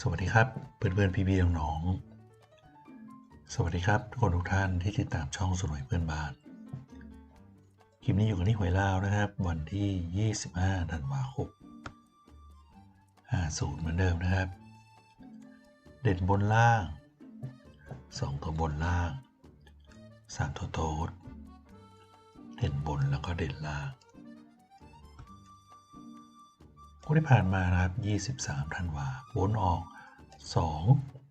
สวัสดีครับเพื่อนเพื่อนพี่พี่ๆน้องๆสวัสดีครับทุกคนทุกท่านที่ติดตามช่องสวยเพื่อนบ้านคลิปนี้อยู่กันที่หวยลาวนะครับ วันที่ 25ธันวาคม50เหมือนเดิมนะครับ เด่นบนล่าง 2 ตัวบนล่าง 3 ตัวโต๊ดเด่นบนแล้วก็เด่นล่าง งวที่ผ่านมานะครับ 23ธันวาบนออก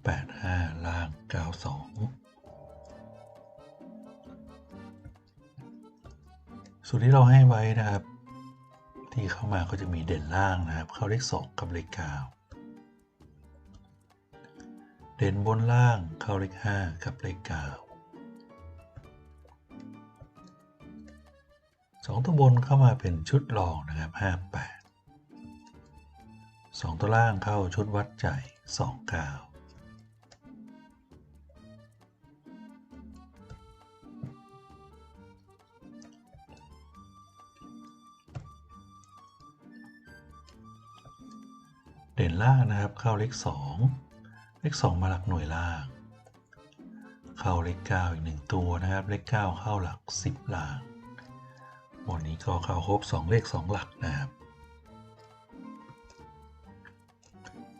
285 ล่าง 92 ส่วนที่เราให้ไว้นะครับ ที่เข้ามาก็จะมีเด่นล่างนะครับ เข้าเลขสองกับเลข9เด่นบนล่างเข้าเลขห้ากับเลข9สองตัวบนเข้ามาเป็นชุดรองนะครับห้าแปด สองตัวล่างเข้าชุดวัดใจ2กาวเด่นล่างนะครับเข้าเลข2เลข2มาหลักหน่วยล่าง เข้าเลข9อีก 1 ตัวนะครับเลข9เข้าหลัก 10 ล่าง หมดนี้ก็เข้าครบ 2 เลข 2 หลักนะครับ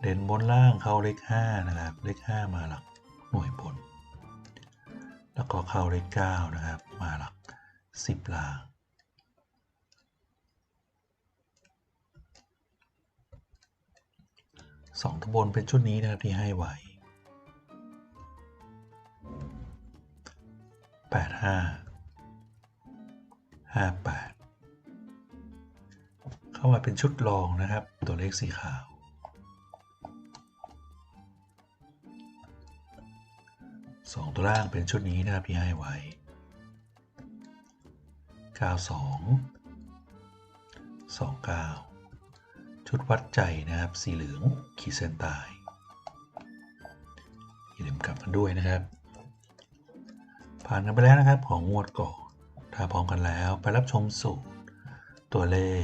เด่นบนล่างเข้าเลข5นะครับ เลข 5 มาหลักหน่วยบน แล้วก็เข้าเลข9นะครับ มาหลัก 10ล่าง สองตัวบนเป็นชุดนี้นะครับที่ให้ไว้แปดห้าห้าแปดเข้ามาเป็นชุดรองนะครับ ตัวเลขสีขาว สองตัวล่างเป็นชุดนี้นะครับที่ให้ไว้ 92 29 ชุดวัดใจนะครับ สีเหลืองขีดเส้นใต้อย่าลืมกลับกันด้วยนะครับ ผ่านกันไปแล้วนะครับของงวดก่อนถ้าพร้อมกันแล้วไปรับชมสูตร ตัวเลข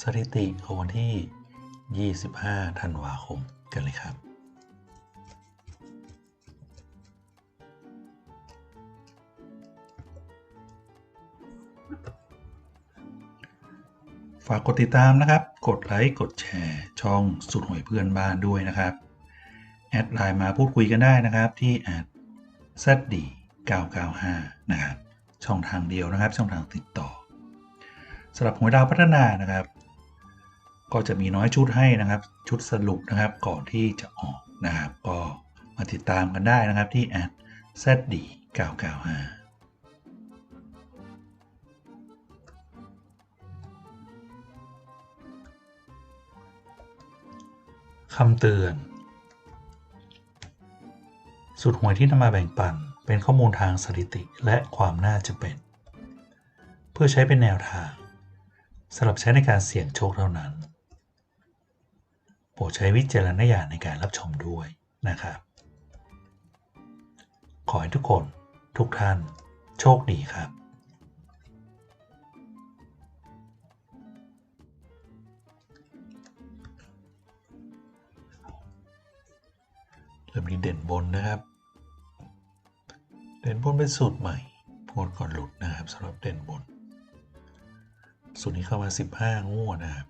สถิติของวันที่ 25 ธันวาคมกันเลยครับ ฝากกดติดตามนะครับ กดไลค์ กดแชร์ ช่องสุดหวยเพื่อนบ้านด้วยนะครับ แอดไลน์มาพูดคุยกันได้นะครับที่แอด zd 995 นะครับ ช่องทางเดียวนะครับ ช่องทางติดต่อสำหรับหวยดาวพัฒนานะครับ ก็จะมีน้อยชุดให้นะครับ ชุดสรุปนะครับก่อนที่จะออกนะครับ ก็มาติดตามกันได้นะครับที่แอด zd 995 คำเตือน สุดหวยที่นำมาแบ่งปันเป็นข้อมูลทางสถิติและความน่าจะเป็น เพื่อใช้เป็นแนวทางสำหรับใช้ในการเสี่ยงโชคเท่านั้น โปรดใช้วิจารณญาณในการรับชมด้วยนะครับ ขอให้ทุกคนทุกท่านโชคดีครับ เริ่มที่เด่นบนนะครับ เด่นบนเป็นสูตรใหม่งวดก่อนหลุดนะครับสำหรับเด่นบน สูตรนี้เข้ามา 15 งวดนะครับ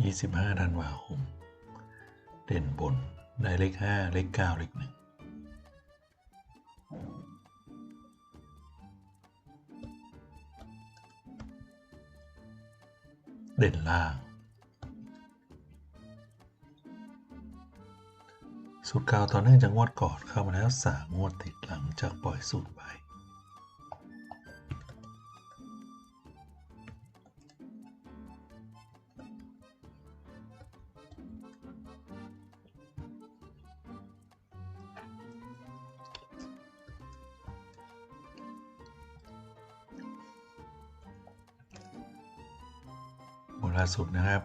25ธันวาคม เด่นบน ได้เลข 5 เลข 9 เลข 1เด่นล่าง สูตรเก่าต่อเนื่องจากงวดก่อนเข้ามาแล้ว3งวดติดหลังจากปล่อยสูตรไป ล่าสุดนะครับ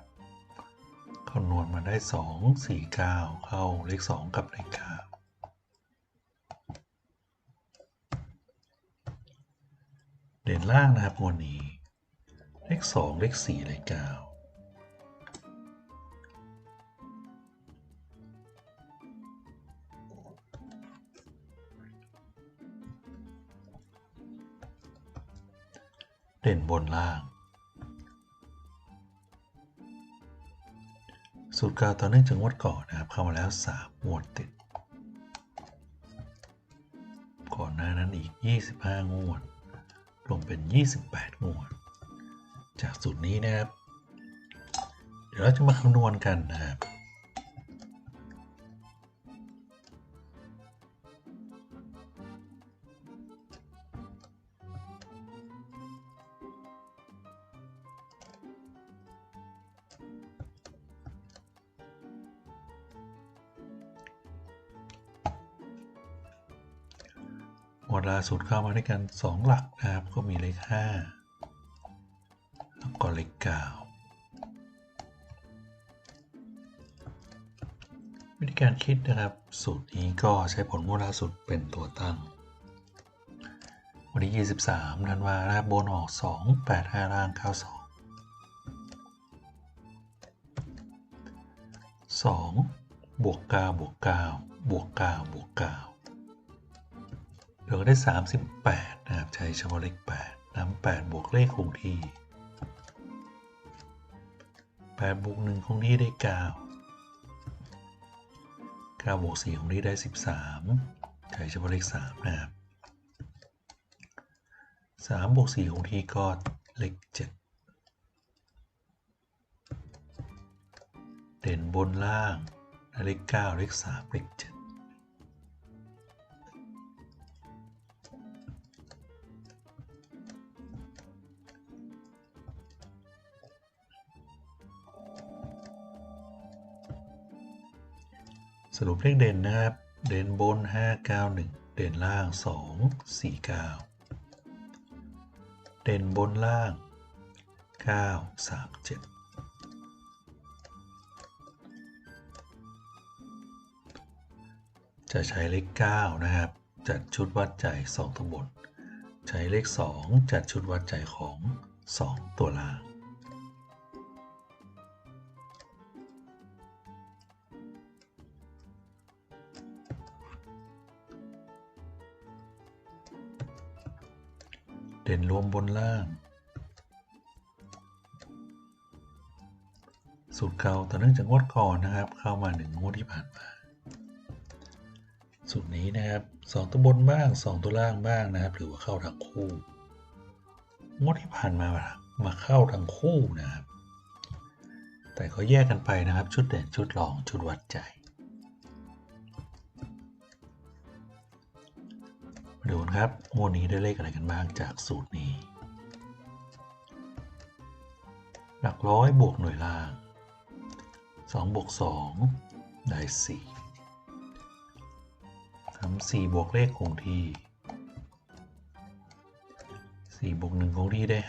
คำนวณมาได้ 2 4 9 เข้าเลข 2 กับเลข9เด่นล่างนะครับงวดนี้ เลข 2 เลข 4 เลข 9เด่นบนล่าง สูตรเก่าต่อเนื่องจากงวดก่อนนะครับ เข้ามาแล้ว3งวดติด ก่อนหน้านั้นอีก 25 งวด รวมเป็น 28 งวด จากสูตรนี้นะครับ เดี๋ยวเราจะมาคำนวณกันนะครับ หมวดล่าสุดเข้ามาด้วยกัน 2 หลักนะครับ ก็มีเลข5แล้วก็เลข9วิธีการคิดนะครับ สูตรนี้ก็ใช้ผลงวดล่าสุดเป็นตัวตั้ง วันที่ 23ธันวานะครับบนออก 2 8 5ล่าง 92 2 บวก 9 บวก 9 บวก 9 บวก 9 เราก็ได้ 38 นะครับ ใช้เฉพาะเลข8นำ8บวกเลขคงที่8บวก1คงที่ได้ 9 9บวก4คงที่ได้ 13 ใช้เฉพาะเลข 3 นะครับ 3บวก4คงที่ก็เลข 7 เด่นบนล่างได้เลข 9 เลข 3 เลข 7 สรุปเลขเด่นนะครับ เด่นบน 591 เด่นล่าง 249 เด่นบนล่าง 937จะใช้เลข 9 นะครับ จัดชุดวัดใจ2ตัวบนใช้เลข 2 จัดชุดวัดใจของ 2 ตัวล่าง เด่นรวมบนล่าง สูตรเก่าต่อเนื่องจากงวดก่อนนะครับ เข้ามาหนึ่งงวดที่ผ่านมา สูตรนี้นะครับสองตัวบนบ้างสองตัวล่างบ้างนะครับ หรือว่าเข้าทั้งคู่ งวดที่ผ่านมามาเข้าทั้งคู่นะครับ แต่ก็แยกกันไปนะครับ ชุดเด่นชุดรองชุดวัดใจ มาดูนครับงวดนี้ได้เลขอะไรกันบ้างจากสูตรนี้ หลักร้อยบวกหน่วยล่าง2บวก2ได้4ทำ4บวกเลขคงที่ 4บวก1คงที่ได้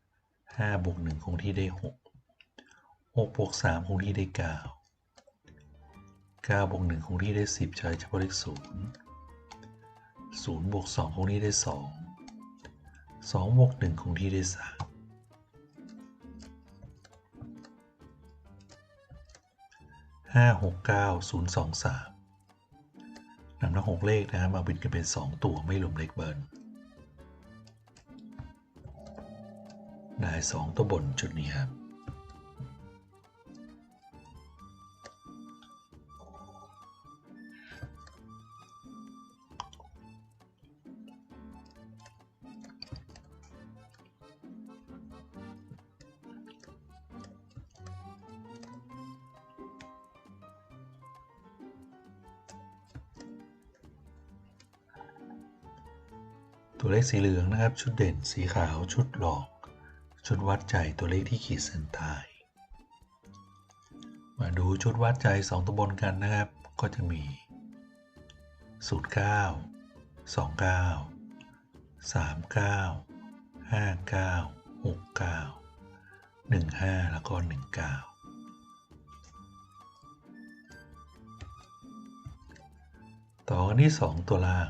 5 5บวก1คงที่ได้ 6 6บวก3คงที่ได้ 9 9บวก1คงที่ได้ 10 ใช้เฉพาะเลข0 0บวก2คงที่ได้ 2 2บวก1คงที่ได้ 3 5 6 9 0 2 3นำทั้ง6เลขนะครับมาบินกันเป็น 2 ตัวไม่รวมเลขเบิร์นได้ 2 ตัวบนจุดนี้ครับ เลขสีเหลืองนะครับ ชุดเด่นสีขาวชุดหลอก ชุดวัดใจตัวเลขที่ขีดเส้นใต้มาดูชุดวัดใจ 2ตัวบนกันนะครับ ก็จะมี 09 29 39 59 69 15 แล้วก็ 19 ต่อที่ 2 ตัวล่าง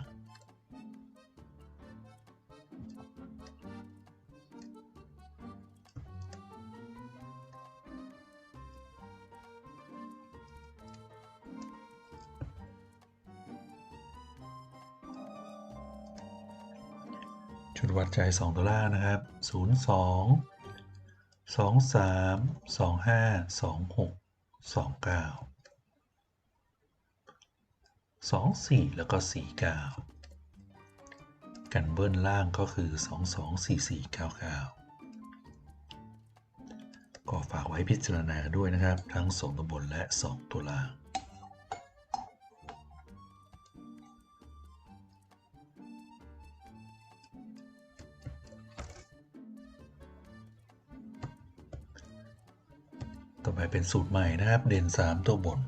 ชุดวัดใจ2ตัวล่างนะครับ 02 23 25 26 29 24 แล้วก็ 49 กันเบิ้ลล่างก็คือ 22 44 99 ก็ฝากไว้พิจารณาด้วยนะครับ ทั้ง 2ตัวบนและ 2 ตัวล่าง ต่อไปเป็นสูตรใหม่นะครับ เด่น 3 ตัวบน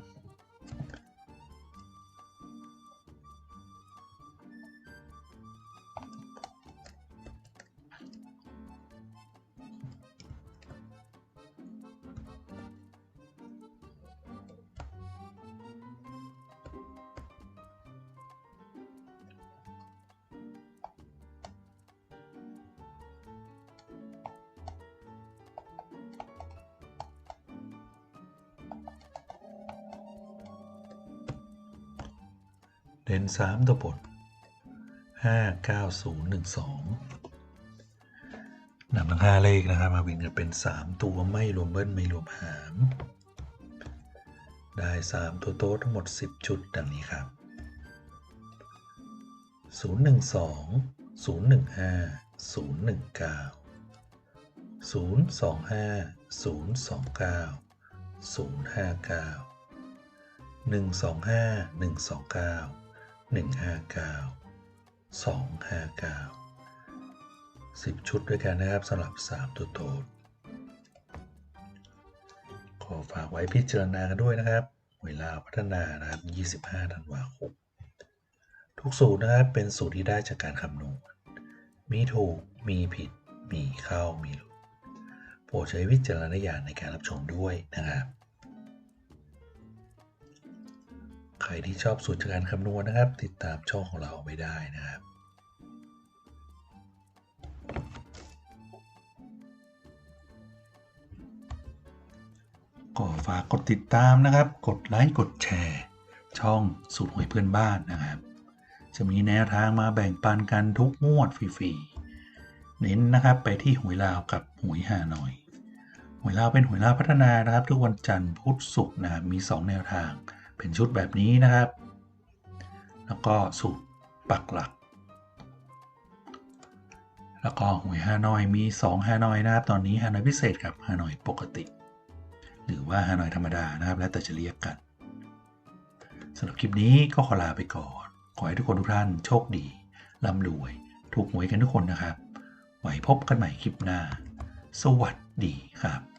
เด่น3ตัวบน5 9 0 1 2นำทั้ง5เลขนะครับมาวินกันเป็น3ตัวไม่รวมเบิ้ลไม่รวมหารได้3ตัวโต๊ะทั้งหมด10ชุดดังนี้ครับ012 015 019 025 029 059 125 129 159 259 10 ชุดด้วยกันนะครับสำหรับ 3 ตัวโตดขอฝากไว้พิจารณากันด้วยนะครับ เวลาพัฒนานะครับ 25ธันวาคมทุกสูตรนะครับเป็นสูตรที่ได้จากการคำนวณ มีถูก มีผิด มีเข้า มีหลุด โปรดใช้วิจารณญาณในการรับชมด้วยนะครับ ใครที่ชอบสูตรกการคำนวณนะครับ ติดตามช่องของเราไม่ได้นะครับก็ฝากกดติดตามนะครับ กดไลค์กดแชร์ ช่องสูตรหวยเพื่อนบ้านนะครับ จะมีแนวทางมาแบ่งปันกันทุกงวดฟรีๆเน้นนะครับไปที่หวยลาวกับหวยฮานอยหวยลาวเป็นหวยลาวพัฒนานะครับ ทุกวันจันทร์พุธศุกร์นะครับมี 2 แนวทาง เป็นชุดแบบนี้นะครับ แล้วก็สูตรปักหลัก แล้วก็หวยฮานอยมี 2 ฮานอยนะครับ ตอนนี้ฮานอยพิเศษกับฮานอยปกติ หรือว่าฮานอยธรรมดานะครับ แล้วแต่จะเรียกกันสำหรับคลิปนี้ก็ขอลาไปก่อน ขอให้ทุกคนทุกท่านโชคดีร่ำรวย ถูกหวยกันทุกคนนะครับ ไว้พบกันใหม่คลิปหน้า สวัสดีครับ